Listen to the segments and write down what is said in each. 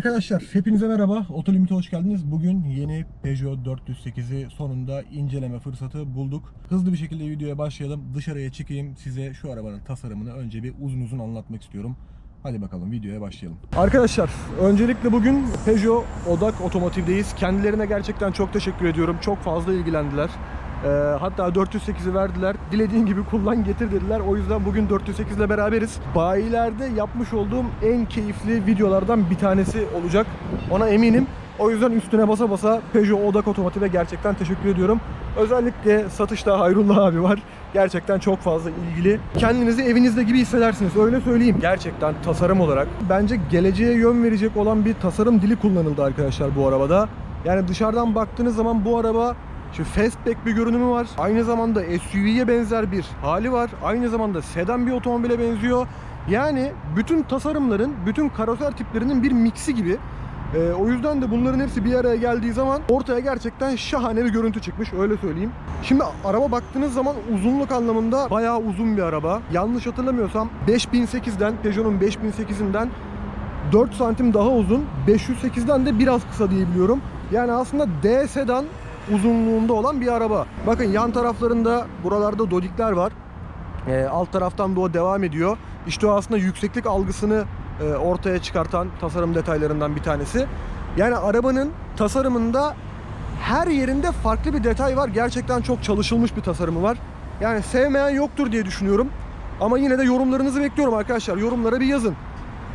Arkadaşlar hepinize merhaba. Otolimit'e hoş geldiniz. Bugün yeni Peugeot 408'i sonunda inceleme fırsatı bulduk. Hızlı bir şekilde videoya başlayalım. Dışarıya çıkayım. Size şu arabanın tasarımını önce bir uzun uzun anlatmak istiyorum. Hadi bakalım videoya başlayalım. Arkadaşlar öncelikle bugün Peugeot Odak Otomotiv'deyiz. Kendilerine gerçekten çok teşekkür ediyorum. Çok fazla ilgilendiler. Ee, hatta 408'i verdiler. Dilediğin gibi kullan getir dediler. O yüzden bugün 408 ile beraberiz. Bayilerde yapmış olduğum en keyifli videolardan bir tanesi olacak. Ona eminim. O yüzden üstüne basa basa Peugeot Odak Otomotiv'e gerçekten teşekkür ediyorum. Özellikle satışta Hayrullah abi var. Gerçekten çok fazla ilgili. Kendinizi evinizde gibi hissedersiniz. Öyle söyleyeyim. Gerçekten tasarım olarak bence geleceğe yön verecek olan bir tasarım dili kullanıldı arkadaşlar bu arabada. Yani dışarıdan baktığınız zaman bu araba Şimdi fastback bir görünümü var. Aynı zamanda SUV'ye benzer bir hali var. Aynı zamanda sedan bir otomobile benziyor. Yani bütün tasarımların, bütün karoser tiplerinin bir miksi gibi. Ee, o yüzden de bunların hepsi bir araya geldiği zaman ortaya gerçekten şahane bir görüntü çıkmış öyle söyleyeyim. Şimdi araba baktığınız zaman uzunluk anlamında bayağı uzun bir araba. Yanlış hatırlamıyorsam 5008'den Peugeot'un 5008'inden 4 santim daha uzun, 508'den de biraz kısa diye biliyorum. Yani aslında D sedan uzunluğunda olan bir araba. Bakın yan taraflarında buralarda dodikler var. Ee, alt taraftan da o devam ediyor. İşte o aslında yükseklik algısını e, ortaya çıkartan tasarım detaylarından bir tanesi. Yani arabanın tasarımında her yerinde farklı bir detay var. Gerçekten çok çalışılmış bir tasarımı var. Yani sevmeyen yoktur diye düşünüyorum. Ama yine de yorumlarınızı bekliyorum arkadaşlar. Yorumlara bir yazın.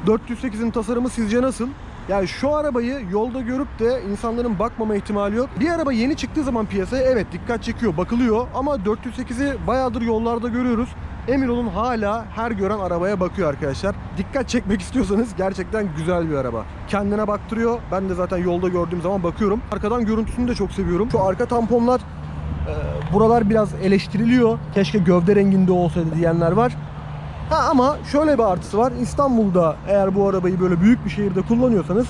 408'in tasarımı sizce nasıl? Yani şu arabayı yolda görüp de insanların bakmama ihtimali yok. Bir araba yeni çıktığı zaman piyasaya evet dikkat çekiyor, bakılıyor ama 408'i bayağıdır yollarda görüyoruz. Emin olun hala her gören arabaya bakıyor arkadaşlar. Dikkat çekmek istiyorsanız gerçekten güzel bir araba. Kendine baktırıyor. Ben de zaten yolda gördüğüm zaman bakıyorum. Arkadan görüntüsünü de çok seviyorum. Şu arka tamponlar e, buralar biraz eleştiriliyor. Keşke gövde renginde olsaydı diyenler var. Ha ama şöyle bir artısı var. İstanbul'da eğer bu arabayı böyle büyük bir şehirde kullanıyorsanız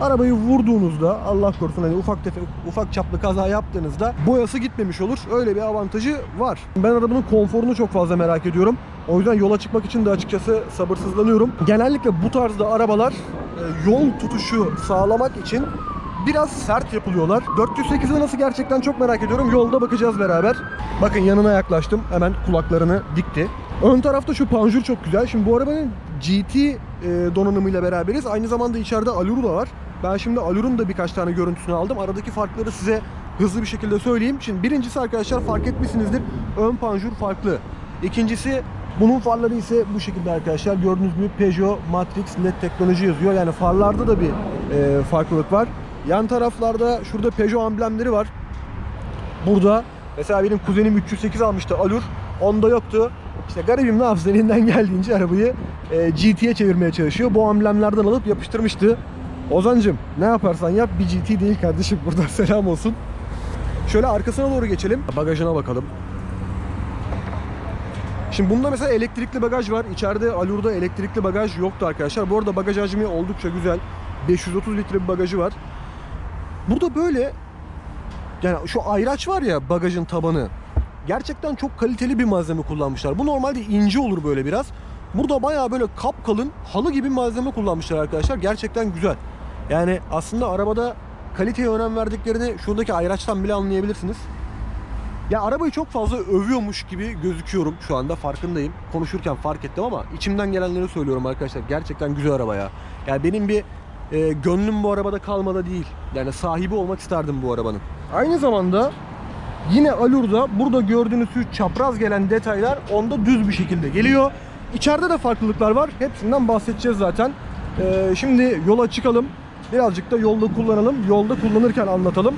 arabayı vurduğunuzda Allah korusun hani ufak tefek ufak çaplı kaza yaptığınızda boyası gitmemiş olur. Öyle bir avantajı var. Ben arabanın konforunu çok fazla merak ediyorum. O yüzden yola çıkmak için de açıkçası sabırsızlanıyorum. Genellikle bu tarzda arabalar e, yol tutuşu sağlamak için biraz sert yapılıyorlar. 408'i nasıl gerçekten çok merak ediyorum. Yolda bakacağız beraber. Bakın yanına yaklaştım. Hemen kulaklarını dikti. Ön tarafta şu panjur çok güzel. Şimdi bu arabanın GT e, donanımıyla beraberiz. Aynı zamanda içeride Allure da var. Ben şimdi Allure'un da birkaç tane görüntüsünü aldım. Aradaki farkları size hızlı bir şekilde söyleyeyim. Şimdi birincisi arkadaşlar fark etmişsinizdir. Ön panjur farklı. İkincisi bunun farları ise bu şekilde arkadaşlar. Gördüğünüz gibi Peugeot Matrix LED teknoloji yazıyor. Yani farlarda da bir e, farklılık var. Yan taraflarda şurada Peugeot amblemleri var. Burada mesela benim kuzenim 308 almıştı Allure. Onda yoktu. İşte garibim ne yapsın elinden geldiğince arabayı e, GT'ye çevirmeye çalışıyor. Bu amblemlerden alıp yapıştırmıştı. Ozancım ne yaparsan yap bir GT değil kardeşim. Buradan selam olsun. Şöyle arkasına doğru geçelim. Bagajına bakalım. Şimdi bunda mesela elektrikli bagaj var. İçeride Allure'da elektrikli bagaj yoktu arkadaşlar. Bu arada bagaj hacmi oldukça güzel. 530 litre bir bagajı var. Burada böyle yani şu ayraç var ya bagajın tabanı. Gerçekten çok kaliteli bir malzeme kullanmışlar. Bu normalde ince olur böyle biraz. Burada bayağı böyle kapkalın halı gibi malzeme kullanmışlar arkadaşlar. Gerçekten güzel. Yani aslında arabada kaliteye önem verdiklerini şuradaki ayraçtan bile anlayabilirsiniz. Ya arabayı çok fazla övüyormuş gibi gözüküyorum şu anda farkındayım. Konuşurken fark ettim ama içimden gelenleri söylüyorum arkadaşlar. Gerçekten güzel araba ya. Yani benim bir e, gönlüm bu arabada kalmada değil. Yani sahibi olmak isterdim bu arabanın. Aynı zamanda yine Allure'da burada gördüğünüz şu çapraz gelen detaylar onda düz bir şekilde geliyor. İçeride de farklılıklar var. Hepsinden bahsedeceğiz zaten. E, şimdi yola çıkalım. Birazcık da yolda kullanalım. Yolda kullanırken anlatalım.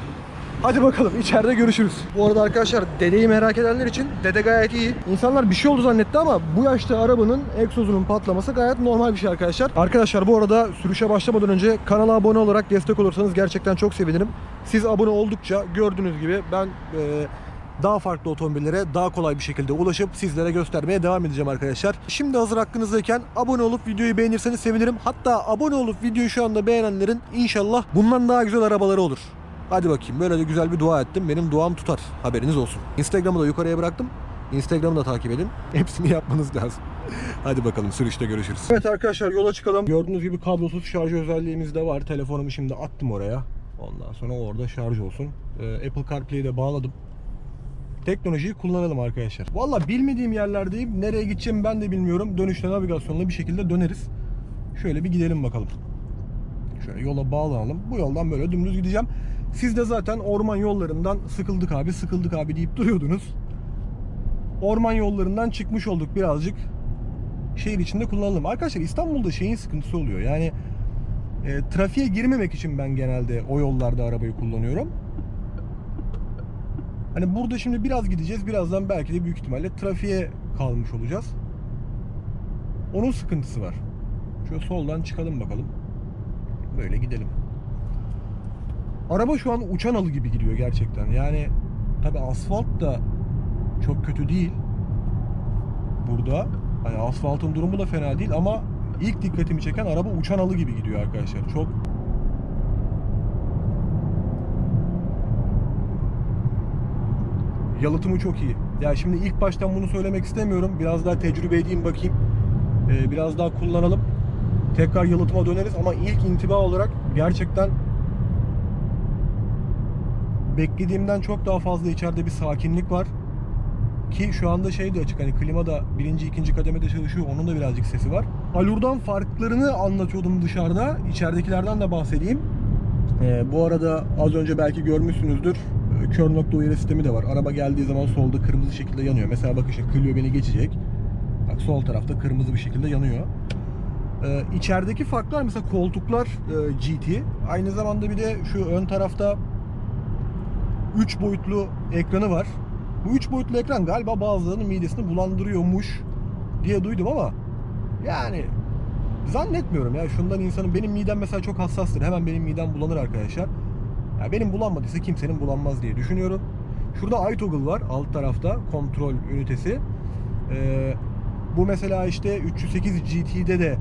Hadi bakalım içeride görüşürüz. Bu arada arkadaşlar dedeyi merak edenler için dede gayet iyi. İnsanlar bir şey oldu zannetti ama bu yaşta arabanın egzozunun patlaması gayet normal bir şey arkadaşlar. Arkadaşlar bu arada sürüşe başlamadan önce kanala abone olarak destek olursanız gerçekten çok sevinirim. Siz abone oldukça gördüğünüz gibi ben e, daha farklı otomobillere daha kolay bir şekilde ulaşıp sizlere göstermeye devam edeceğim arkadaşlar. Şimdi hazır hakkınızdayken abone olup videoyu beğenirseniz sevinirim. Hatta abone olup videoyu şu anda beğenenlerin inşallah bundan daha güzel arabaları olur. Hadi bakayım böyle de güzel bir dua ettim. Benim duam tutar. Haberiniz olsun. Instagram'ı da yukarıya bıraktım. Instagram'ı da takip edin. Hepsini yapmanız lazım. Hadi bakalım sürüşte görüşürüz. Evet arkadaşlar yola çıkalım. Gördüğünüz gibi kablosuz şarj özelliğimiz de var. Telefonumu şimdi attım oraya. Ondan sonra orada şarj olsun. Ee, Apple CarPlay'i de bağladım. Teknolojiyi kullanalım arkadaşlar. Valla bilmediğim yerlerdeyim. Nereye gideceğimi ben de bilmiyorum. Dönüşte navigasyonla bir şekilde döneriz. Şöyle bir gidelim bakalım. Şöyle yola bağlanalım. Bu yoldan böyle dümdüz gideceğim. Siz de zaten orman yollarından sıkıldık abi, sıkıldık abi deyip duruyordunuz. Orman yollarından çıkmış olduk birazcık. Şehir içinde kullanalım. Arkadaşlar İstanbul'da şeyin sıkıntısı oluyor. Yani e, trafiğe girmemek için ben genelde o yollarda arabayı kullanıyorum. Hani burada şimdi biraz gideceğiz. Birazdan belki de büyük ihtimalle trafiğe kalmış olacağız. Onun sıkıntısı var. Şöyle soldan çıkalım bakalım. Böyle gidelim. Araba şu an uçan alı gibi gidiyor gerçekten. Yani tabi asfalt da çok kötü değil. Burada hani asfaltın durumu da fena değil ama ilk dikkatimi çeken araba uçan alı gibi gidiyor arkadaşlar. Çok yalıtımı çok iyi. Ya şimdi ilk baştan bunu söylemek istemiyorum. Biraz daha tecrübe edeyim bakayım. Ee, biraz daha kullanalım. Tekrar yalıtıma döneriz ama ilk intiba olarak gerçekten beklediğimden çok daha fazla içeride bir sakinlik var. Ki şu anda şey de açık hani klima da birinci ikinci kademede çalışıyor. Onun da birazcık sesi var. Alur'dan farklarını anlatıyordum dışarıda. İçeridekilerden de bahsedeyim. Ee, bu arada az önce belki görmüşsünüzdür. Ee, Kör nokta uyarı sistemi de var. Araba geldiği zaman solda kırmızı şekilde yanıyor. Mesela bakın işte Clio beni geçecek. Bak sol tarafta kırmızı bir şekilde yanıyor. Ee, içerideki farklar mesela koltuklar e, GT. Aynı zamanda bir de şu ön tarafta 3 boyutlu ekranı var. Bu 3 boyutlu ekran galiba bazılarının midesini bulandırıyormuş diye duydum ama yani zannetmiyorum ya. Şundan insanın benim midem mesela çok hassastır. Hemen benim midem bulanır arkadaşlar. Ya benim bulanmadıysa kimsenin bulanmaz diye düşünüyorum. Şurada iToggle var alt tarafta kontrol ünitesi. Ee, bu mesela işte 308 GT'de de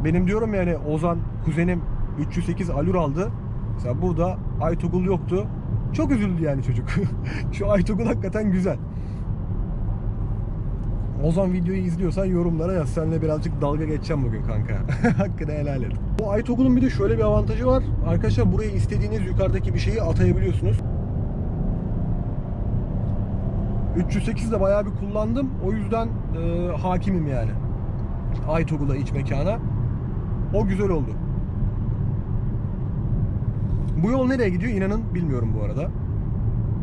e, benim diyorum yani Ozan kuzenim 308 Alur aldı. Mesela burada iToggle yoktu. Çok üzüldü yani çocuk. Şu iToggle hakikaten güzel. Ozan videoyu izliyorsan yorumlara yaz. Seninle birazcık dalga geçeceğim bugün kanka. Hakkını helal et. Bu iToggle'un bir de şöyle bir avantajı var. Arkadaşlar buraya istediğiniz yukarıdaki bir şeyi atayabiliyorsunuz. 308'de bayağı bir kullandım. O yüzden e, hakimim yani. iToggle'a iç mekana. O güzel oldu. Bu yol nereye gidiyor inanın bilmiyorum bu arada.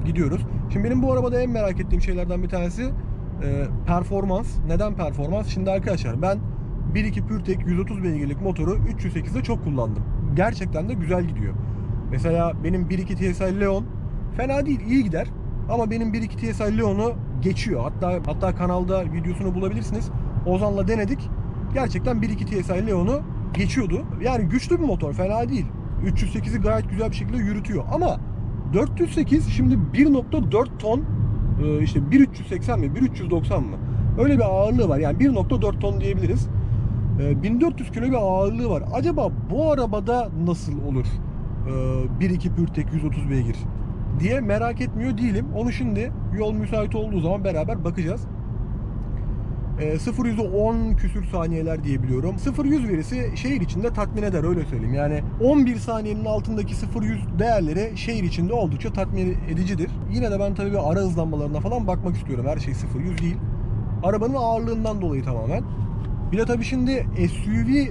Gidiyoruz. Şimdi benim bu arabada en merak ettiğim şeylerden bir tanesi e, performans. Neden performans? Şimdi arkadaşlar ben 1.2 PureTech 130 beygirlik motoru 308'de çok kullandım. Gerçekten de güzel gidiyor. Mesela benim 1.2 TSI Leon fena değil, iyi gider. Ama benim 1.2 TSI Leon'u geçiyor. Hatta hatta kanalda videosunu bulabilirsiniz. Ozan'la denedik. Gerçekten 1.2 TSI Leon'u geçiyordu. Yani güçlü bir motor, fena değil. 308'i gayet güzel bir şekilde yürütüyor. Ama 408 şimdi 1.4 ton e, işte 1380 mi 1390 mı? Öyle bir ağırlığı var. Yani 1.4 ton diyebiliriz. E, 1400 kilo bir ağırlığı var. Acaba bu arabada nasıl olur? E, 1.2 PureTech 130 beygir diye merak etmiyor değilim. Onu şimdi yol müsait olduğu zaman beraber bakacağız. E, 0 yüzü 10 küsür saniyeler diyebiliyorum. 0-100 verisi şehir içinde tatmin eder öyle söyleyeyim. Yani 11 saniyenin altındaki 0-100 değerleri şehir içinde oldukça tatmin edicidir. Yine de ben tabii bir ara hızlanmalarına falan bakmak istiyorum. Her şey 0-100 değil. Arabanın ağırlığından dolayı tamamen. Bir de tabii şimdi SUV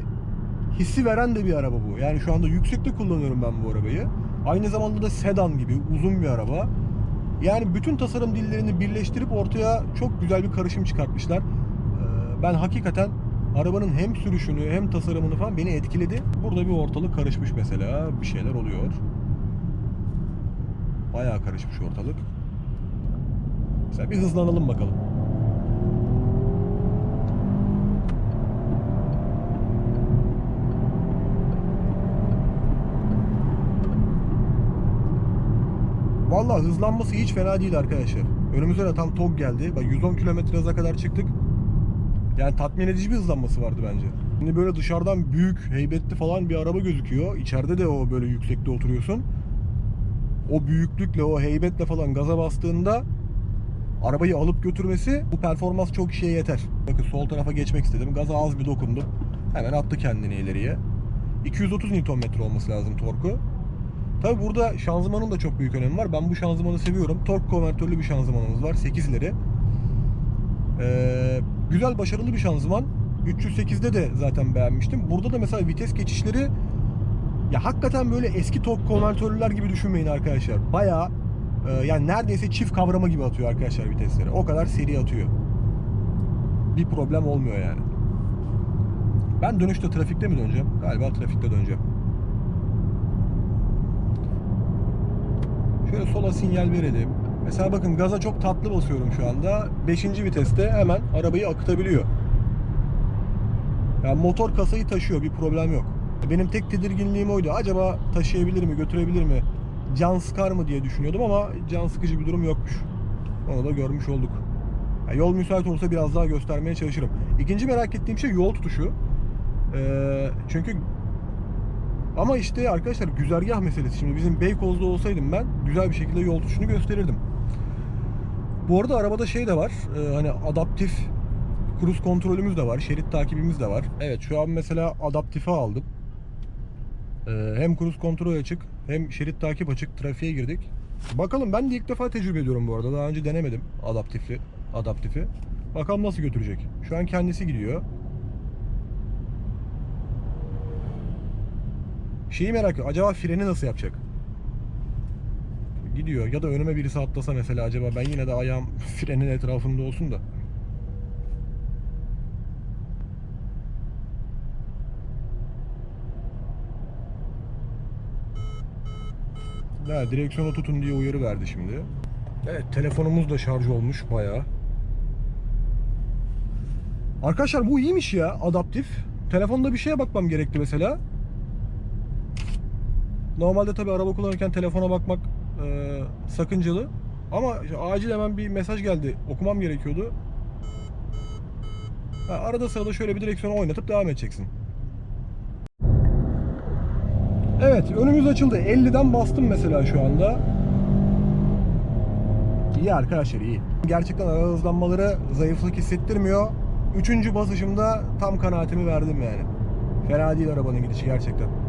hissi veren de bir araba bu. Yani şu anda yüksekte kullanıyorum ben bu arabayı. Aynı zamanda da sedan gibi uzun bir araba. Yani bütün tasarım dillerini birleştirip ortaya çok güzel bir karışım çıkartmışlar. Ben hakikaten arabanın hem sürüşünü hem tasarımını falan beni etkiledi. Burada bir ortalık karışmış mesela. Bir şeyler oluyor. Bayağı karışmış ortalık. Mesela bir hızlanalım bakalım. Vallahi hızlanması hiç fena değil arkadaşlar. Önümüze de tam TOG geldi. Bak 110 km hıza kadar çıktık. Yani tatmin edici bir hızlanması vardı bence. Şimdi böyle dışarıdan büyük, heybetli falan bir araba gözüküyor. İçeride de o böyle yüksekte oturuyorsun. O büyüklükle, o heybetle falan gaza bastığında arabayı alıp götürmesi bu performans çok kişiye yeter. Bakın sol tarafa geçmek istedim. Gaza az bir dokundum. Hemen attı kendini ileriye. 230 Nm olması lazım torku. Tabi burada şanzımanın da çok büyük önemi var. Ben bu şanzımanı seviyorum. Tork konvertörlü bir şanzımanımız var. 8 ileri. Ee, güzel başarılı bir şanzıman. 308'de de zaten beğenmiştim. Burada da mesela vites geçişleri ya hakikaten böyle eski tork konvertörlüler gibi düşünmeyin arkadaşlar. Bayağı e, yani neredeyse çift kavrama gibi atıyor arkadaşlar vitesleri. O kadar seri atıyor. Bir problem olmuyor yani. Ben dönüşte trafikte mi döneceğim? Galiba trafikte döneceğim. Şöyle sola sinyal verelim. Mesela bakın gaza çok tatlı basıyorum şu anda. 5. viteste hemen arabayı akıtabiliyor. Yani motor kasayı taşıyor bir problem yok. Benim tek tedirginliğim oydu. Acaba taşıyabilir mi, götürebilir mi? Can sıkar mı diye düşünüyordum ama can sıkıcı bir durum yokmuş. Onu da görmüş olduk. Yani yol müsait olsa biraz daha göstermeye çalışırım. İkinci merak ettiğim şey yol tutuşu. Ee, çünkü ama işte arkadaşlar güzergah meselesi. Şimdi bizim Beykoz'da olsaydım ben güzel bir şekilde yol tutuşunu gösterirdim. Bu arada arabada şey de var. e, hani adaptif cruise kontrolümüz de var. Şerit takibimiz de var. Evet şu an mesela adaptife aldım. E, hem cruise kontrol açık hem şerit takip açık. Trafiğe girdik. Bakalım ben de ilk defa tecrübe ediyorum bu arada. Daha önce denemedim adaptifli, adaptifi. Bakalım nasıl götürecek. Şu an kendisi gidiyor. Şeyi merak ediyorum. Acaba freni nasıl yapacak? Gidiyor. Ya da önüme birisi atlasa mesela acaba ben yine de ayağım frenin etrafında olsun da. Ha, direksiyonu tutun diye uyarı verdi şimdi. Evet telefonumuz da şarj olmuş bayağı. Arkadaşlar bu iyiymiş ya adaptif. Telefonda bir şeye bakmam gerekti mesela. Normalde tabi araba kullanırken telefona bakmak e, sakıncalı. Ama işte acil hemen bir mesaj geldi. Okumam gerekiyordu. Ha, arada sırada şöyle bir direksiyonu oynatıp devam edeceksin. Evet önümüz açıldı. 50'den bastım mesela şu anda. İyi arkadaşlar iyi. Gerçekten ara hızlanmaları zayıflık hissettirmiyor. Üçüncü basışımda tam kanaatimi verdim yani. Fena değil arabanın gidişi gerçekten.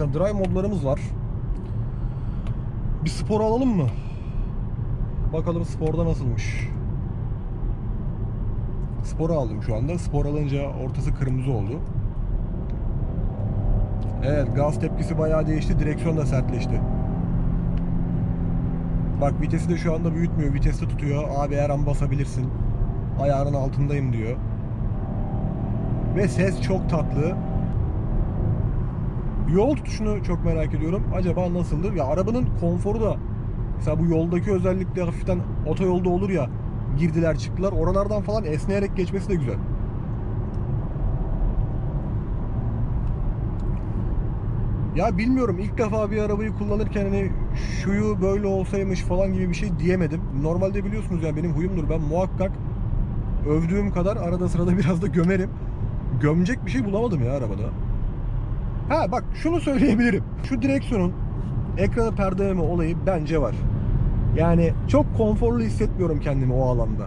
Mesela drive modlarımız var. Bir spor alalım mı? Bakalım sporda nasılmış. Sporu aldım şu anda. Spor alınca ortası kırmızı oldu. Evet gaz tepkisi bayağı değişti. Direksiyon da sertleşti. Bak vitesi de şu anda büyütmüyor. Vitesi tutuyor. Abi her an basabilirsin. Ayarın altındayım diyor. Ve ses çok tatlı. Yol tutuşunu çok merak ediyorum. Acaba nasıldır? Ya arabanın konforu da mesela bu yoldaki özellikle hafiften otoyolda olur ya girdiler çıktılar. Oralardan falan esneyerek geçmesi de güzel. Ya bilmiyorum ilk defa bir arabayı kullanırken hani şuyu böyle olsaymış falan gibi bir şey diyemedim. Normalde biliyorsunuz ya benim huyumdur ben muhakkak övdüğüm kadar arada sırada biraz da gömerim. Gömecek bir şey bulamadım ya arabada. Ha bak şunu söyleyebilirim. Şu direksiyonun ekranı perdeleme olayı bence var. Yani çok konforlu hissetmiyorum kendimi o alanda.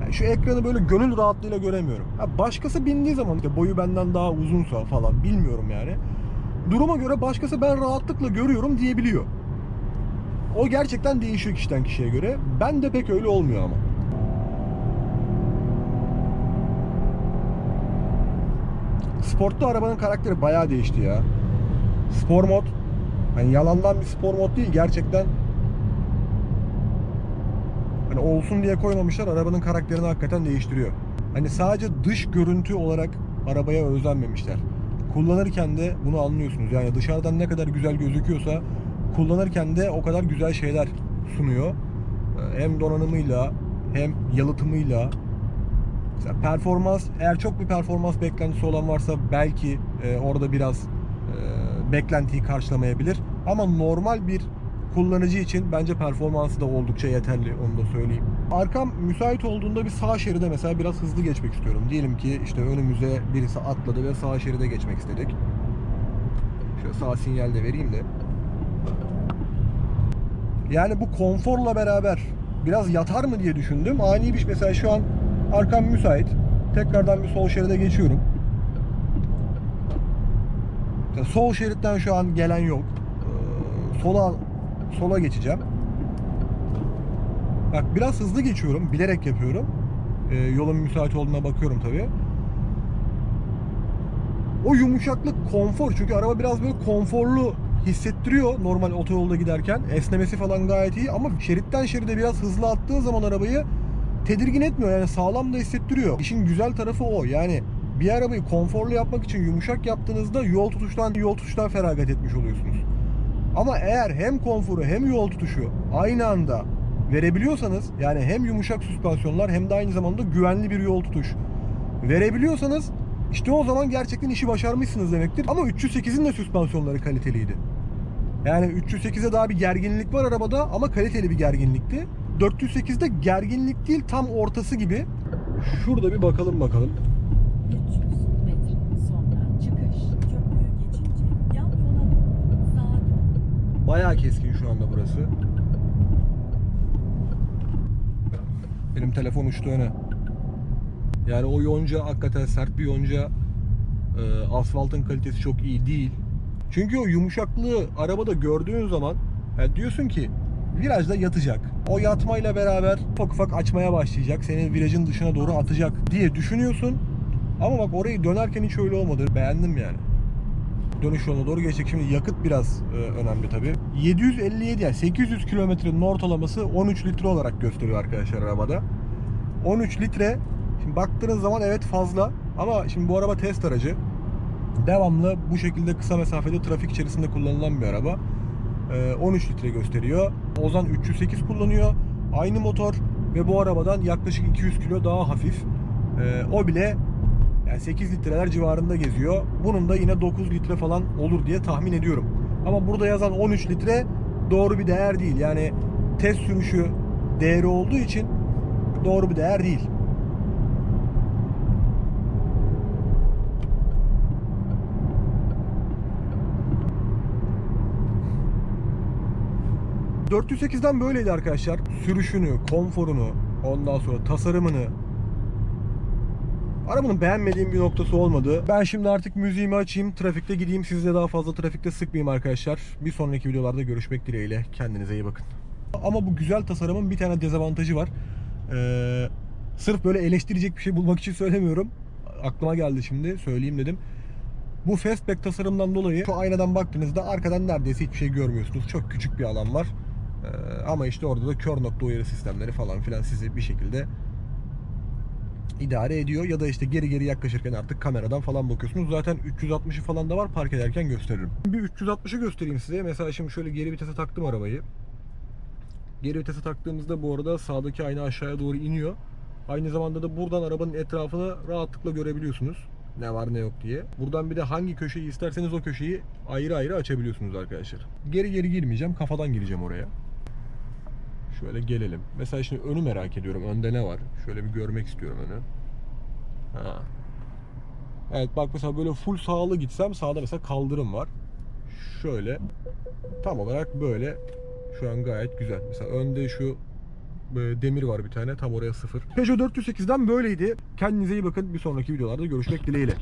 Yani şu ekranı böyle gönül rahatlığıyla göremiyorum. Ha başkası bindiği zaman işte boyu benden daha uzunsa falan bilmiyorum yani. Duruma göre başkası ben rahatlıkla görüyorum diyebiliyor. O gerçekten değişiyor kişiden kişiye göre. Ben de pek öyle olmuyor ama. Sportta arabanın karakteri bayağı değişti ya. Spor mod. Hani yalandan bir spor mod değil gerçekten. Hani olsun diye koymamışlar arabanın karakterini hakikaten değiştiriyor. Hani sadece dış görüntü olarak arabaya özenmemişler. Kullanırken de bunu anlıyorsunuz. Yani dışarıdan ne kadar güzel gözüküyorsa kullanırken de o kadar güzel şeyler sunuyor. Hem donanımıyla hem yalıtımıyla Mesela performans eğer çok bir performans beklentisi olan varsa belki e, orada biraz e, beklentiyi karşılamayabilir. Ama normal bir kullanıcı için bence performansı da oldukça yeterli onu da söyleyeyim. Arkam müsait olduğunda bir sağ şeride mesela biraz hızlı geçmek istiyorum. Diyelim ki işte önümüze birisi atladı ve sağ şeride geçmek istedik. Şöyle sağ sinyal de vereyim de. Yani bu konforla beraber biraz yatar mı diye düşündüm. Ani bir mesela şu an arkam müsait. Tekrardan bir sol şeride geçiyorum. Sol şeritten şu an gelen yok. Ee, sola sola geçeceğim. Bak biraz hızlı geçiyorum. Bilerek yapıyorum. Ee, yolun müsait olduğuna bakıyorum tabii. O yumuşaklık konfor. Çünkü araba biraz böyle konforlu hissettiriyor normal otoyolda giderken. Esnemesi falan gayet iyi ama şeritten şeride biraz hızlı attığı zaman arabayı tedirgin etmiyor. Yani sağlam da hissettiriyor. İşin güzel tarafı o. Yani bir arabayı konforlu yapmak için yumuşak yaptığınızda yol tutuştan yol tutuştan feragat etmiş oluyorsunuz. Ama eğer hem konforu hem yol tutuşu aynı anda verebiliyorsanız yani hem yumuşak süspansiyonlar hem de aynı zamanda güvenli bir yol tutuş verebiliyorsanız işte o zaman gerçekten işi başarmışsınız demektir. Ama 308'in de süspansiyonları kaliteliydi. Yani 308'e daha bir gerginlik var arabada ama kaliteli bir gerginlikti. 408'de gerginlik değil tam ortası gibi. Şurada bir bakalım bakalım. 300 metre sonra çıkış. Köprüyü geçince yan yola doğru sağa dön. Bayağı keskin şu anda burası. Benim telefon uçtu öne. Yani o yonca hakikaten sert bir yonca. Ee, asfaltın kalitesi çok iyi değil. Çünkü o yumuşaklığı arabada gördüğün zaman yani diyorsun ki virajda yatacak. O yatmayla beraber ufak ufak açmaya başlayacak. Seni virajın dışına doğru atacak diye düşünüyorsun. Ama bak orayı dönerken hiç öyle olmadı. Beğendim yani dönüş yoluna doğru geçecek. Şimdi yakıt biraz e, önemli tabi. 757 yani 800 kilometrenin ortalaması 13 litre olarak gösteriyor arkadaşlar arabada. 13 litre şimdi baktığınız zaman evet fazla ama şimdi bu araba test aracı. Devamlı bu şekilde kısa mesafede trafik içerisinde kullanılan bir araba. E, 13 litre gösteriyor. Ozan 308 kullanıyor. Aynı motor ve bu arabadan yaklaşık 200 kilo daha hafif. E, o bile yani 8 litreler civarında geziyor. Bunun da yine 9 litre falan olur diye tahmin ediyorum. Ama burada yazan 13 litre doğru bir değer değil. Yani test sürüşü değeri olduğu için doğru bir değer değil. ...408'den böyleydi arkadaşlar. Sürüşünü, konforunu, ondan sonra tasarımını, Arabanın beğenmediğim bir noktası olmadı. Ben şimdi artık müziğimi açayım, trafikte gideyim. Sizi de daha fazla trafikte sıkmayayım arkadaşlar. Bir sonraki videolarda görüşmek dileğiyle. Kendinize iyi bakın. Ama bu güzel tasarımın bir tane dezavantajı var. Ee, sırf böyle eleştirecek bir şey bulmak için söylemiyorum. Aklıma geldi şimdi, söyleyeyim dedim. Bu fastback tasarımdan dolayı şu aynadan baktığınızda arkadan neredeyse hiçbir şey görmüyorsunuz. Çok küçük bir alan var. Ee, ama işte orada da kör nokta uyarı sistemleri falan filan sizi bir şekilde idare ediyor ya da işte geri geri yaklaşırken artık kameradan falan bakıyorsunuz. Zaten 360'ı falan da var park ederken gösteririm. Bir 360'ı göstereyim size. Mesela şimdi şöyle geri vitese taktım arabayı. Geri vitese taktığımızda bu arada sağdaki ayna aşağıya doğru iniyor. Aynı zamanda da buradan arabanın etrafını rahatlıkla görebiliyorsunuz. Ne var ne yok diye. Buradan bir de hangi köşeyi isterseniz o köşeyi ayrı ayrı açabiliyorsunuz arkadaşlar. Geri geri girmeyeceğim. Kafadan gireceğim oraya. Şöyle gelelim. Mesela şimdi önü merak ediyorum. Önde ne var? Şöyle bir görmek istiyorum önü. Ha. Evet bak mesela böyle full sağlı gitsem sağda mesela kaldırım var. Şöyle tam olarak böyle şu an gayet güzel. Mesela önde şu e, demir var bir tane tam oraya sıfır. Peugeot 408'den böyleydi. Kendinize iyi bakın. Bir sonraki videolarda görüşmek dileğiyle.